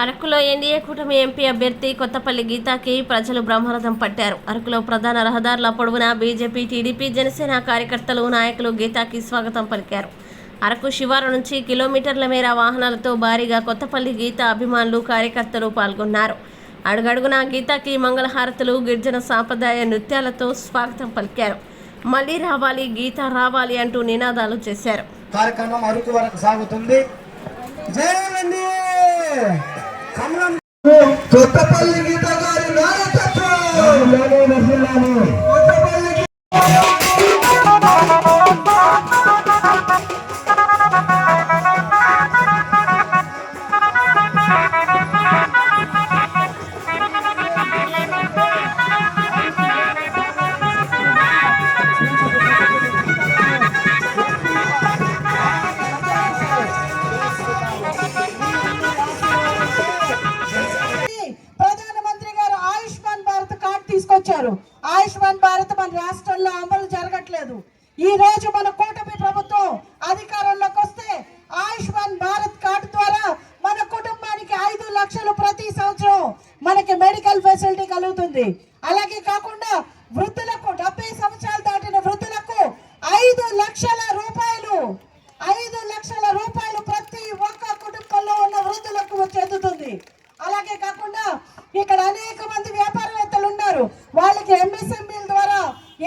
అరకులో ఎన్డీఏ కూటమి ఎంపీ అభ్యర్థి కొత్తపల్లి గీతాకి ప్రజలు బ్రహ్మరథం పట్టారు. అరకులో ప్రధాన రహదారుల పొడవునా బీజేపీ టీడీపీ జనసేన కార్యకర్తలు నాయకులు గీతాకి స్వాగతం పలికారు. అరకు శివారు నుంచి కిలోమీటర్ల మేర వాహనాలతో భారీగా కొత్తపల్లి గీత అభిమానులు కార్యకర్తలు పాల్గొన్నారు. అడుగడుగున గీతాకి మంగళహారతులు గిరిజన సాంప్రదాయ నృత్యాలతో స్వాగతం పలికారు. మళ్ళీ రావాలి గీత రావాలి అంటూ నినాదాలు చేశారు. కార్యక్రమం అరకు వరకు సాగుతుంది. కొత్తపల్లి గీత గారి నాయకత్వం. చేయట్లేదు. ఈ రోజు మన కూటమి ప్రభుత్వం అధికారంలోకి వస్తే ఆయుష్మాన్ భారత్ కార్డు ద్వారా మన కుటుంబానికి ఐదు లక్షలు ప్రతి సంవత్సరం మనకి మెడికల్ ఫెసిలిటీ కలుగుతుంది. అలాగే కాకుండా వృద్ధులకు డెబ్బై సంవత్సరాలు దాటిన వృద్ధులకు ఐదు లక్షల రూపాయలు ఐదు లక్షల రూపాయలు ప్రతి ఒక్క కుటుంబంలో ఉన్న వృద్ధులకు చెందుతుంది. అలాగే కాకుండా ఇక్కడ అనేక మంది వ్యాపారవేత్తలు ఉన్నారు. వాళ్ళకి ఎంఎస్ ద్వారా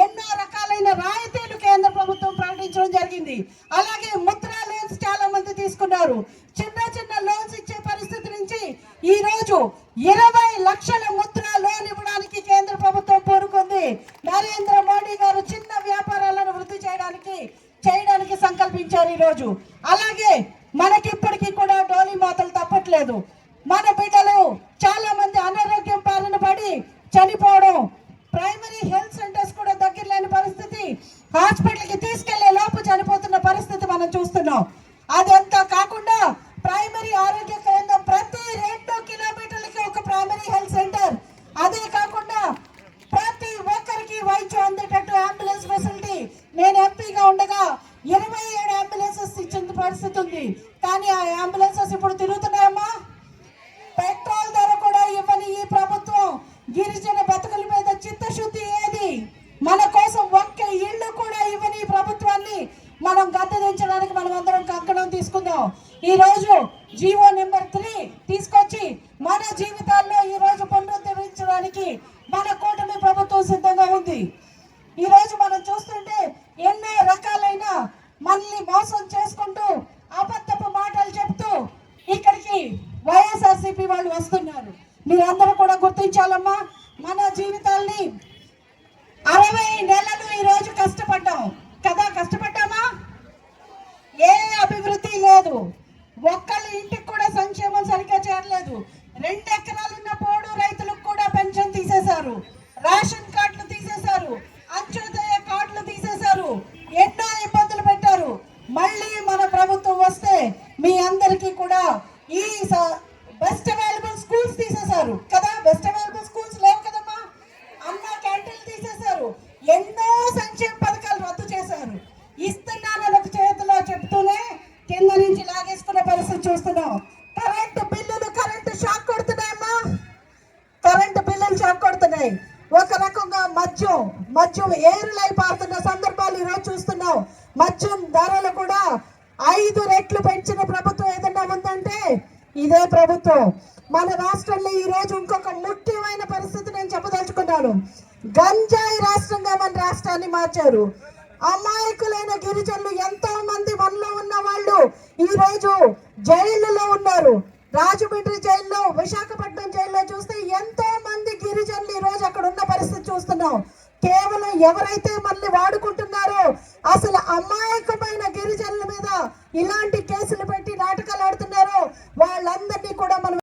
ఎన్నో రకాలైన రాయితీలు కేంద్ర ప్రభుత్వం ప్రకటించడం జరిగింది అలాగే ముద్రా లోన్స్ చాలా ఉన్నారు చిన్న చిన్న లోన్స్ ఇచ్చే పరిస్థితి నుంచి ఈ రోజు ఇరవై లక్షల ముద్ర లోన్ ఇవ్వడానికి కేంద్ర ప్రభుత్వం కోరుకుంది. నరేంద్ర మోడీ గారు చిన్న వ్యాపారాలను వృద్ధి చేయడానికి చేయడానికి సంకల్పించారు ఈ రోజు అలాగే మనకి ఇప్పటికీ కూడా డోలీ మాతలు తప్పట్లేదు. మన బిడ్డలు చాలా మంది అనారోగ్యం పాలన పడి చనిపోవడం ప్రైమరీ హెల్త్ సెంటర్స్ కూడా దగ్గర లేని పరిస్థితి. హాస్పిటల్కి తీసుకెళ్ళే లోపు చనిపోతున్న పరిస్థితి మనం చూస్తున్నాం. అదంతా కాకుండా ప్రైమరీ ఆరోగ్య కేంద్రం ప్రతి రెండు కిలోమీటర్లకి ఒక ప్రైమరీ హెల్త్ సెంటర్ అదే కాకుండా ప్రతి ఒక్కరికి వైద్యం అందేటట్టు అంబులెన్స్ ఫెసిలిటీ నేను ఎంపీగా ఉండగా ఇరవై ఏడు అంబులెన్సెస్ ఇచ్చిన పరిస్థితి ఉంది. కానీ ఆ అంబులెన్సెస్ ఇప్పుడు తిరుగుతున్నాయమ్మా. పెట్రోల్ ధర కూడా ఇవ్వని ఈ ప్రభుత్వం గిరిజన బతుకుల మీద చిత్తశుద్ధి ఏది? మన కోసం ఒక్క ఇల్లు కూడా ఇవ్వని ఈ ప్రభుత్వాన్ని మనం గద్దెదించడానికి మనం అందరం కంకణం తీసుకుందాం. ఈ రోజు జీవో నెంబర్ త్రీ తీసుకొచ్చి మన జీవితాల్లో ఈ రోజు పునరుద్ధరించడానికి మన కూటమి ప్రభుత్వం సిద్ధంగా ఉంది. ఈ రోజు మనం చూస్తుంటే ఎన్నో రకాలైన మనల్ని మోసం చేసుకుంటూ అబద్ధపు మాటలు చెప్తూ ఇక్కడికి వైఎస్ఆర్సీపీ వాళ్ళు వస్తున్నారు. మీరందరూ కూడా గుర్తించాలమ్మా మన జీవితాల్ని అరవై నెలలు ఈ రోజు కష్టపడ్డాం కదా కష్టపడ్డామా ఏ అభివృద్ధి లేదు ఒక్కళ్ళ ఇంటికి కూడా సంక్షేమం సరిగ్గా చేరలేదు రెండు ఎకరాలున్న పోడు రైతులకు కూడా పెన్షన్ తీసేశారు రేషన్ కార్డులు తీసేశారు అంత్యోదయ కార్డులు తీసేశారు ఎన్నో ఇబ్బందులు పెట్టారు మళ్ళీ మన ప్రభుత్వం వస్తే మీ అందరికీ కూడా ఈ బెస్ట్ అవైలబుల్ స్కూల్స్ తీసేశారు కదా? బెస్ట్ అవైలబుల్ స్కూల్స్ లేవు కదమ్మా? అన్న క్యాంటీన్లు తీసేశారు. ఎన్నో సంక్షేమ పథకాలు రద్దు చేశారు. ఇస్తున్నాను ఒక చేతిలో చెప్తూనే కింద నుంచి లాగేసుకునే పరిస్థితి చూస్తున్నాం. కరెంటు బిల్లులు కరెంటు షాక్ కొడుతున్నాయమ్మా కరెంటు బిల్లులు షాక్ కొడుతున్నాయి. ఒక రకంగా మద్యం మద్యం ఏరులై పారుతున్న సందర్భాలు ఈరోజు చూస్తున్నాం. మద్యం ధరలు కూడా ఐదు రెట్లు పెంచిన ప్రభుత్వం ఏదన్నా ఉందంటే ఇదే ప్రభుత్వం. మన రాష్ట్రంలో ఈ రోజు ఇంకొక ముఖ్యమైన పరిస్థితి నేను చెప్పదలుచుకున్నాను. గంజాయి రాష్ట్రంగా మన రాష్ట్రాన్ని మార్చారు. అమాయకులైన గిరిజనులు ఎంతో మంది మనలో ఉన్న వాళ్ళు ఈ రోజు జైళ్ళలో ఉన్నారు. రాజమండ్రి జైల్లో విశాఖపట్నం జైల్లో చూస్తే ఎంతో మంది గిరిజనులు ఈ రోజు అక్కడ ఉన్న పరిస్థితి చూస్తున్నాం. కేవలం ఎవరైతే మనల్ని వాడుకుంటున్నారో అసలు అమాయకమైన గిరిజనుల మీద ఇలాంటి కేసులు పెట్టి నాటకాలు ఆడుతున్నారో వాళ్ళందరినీ కూడా మనం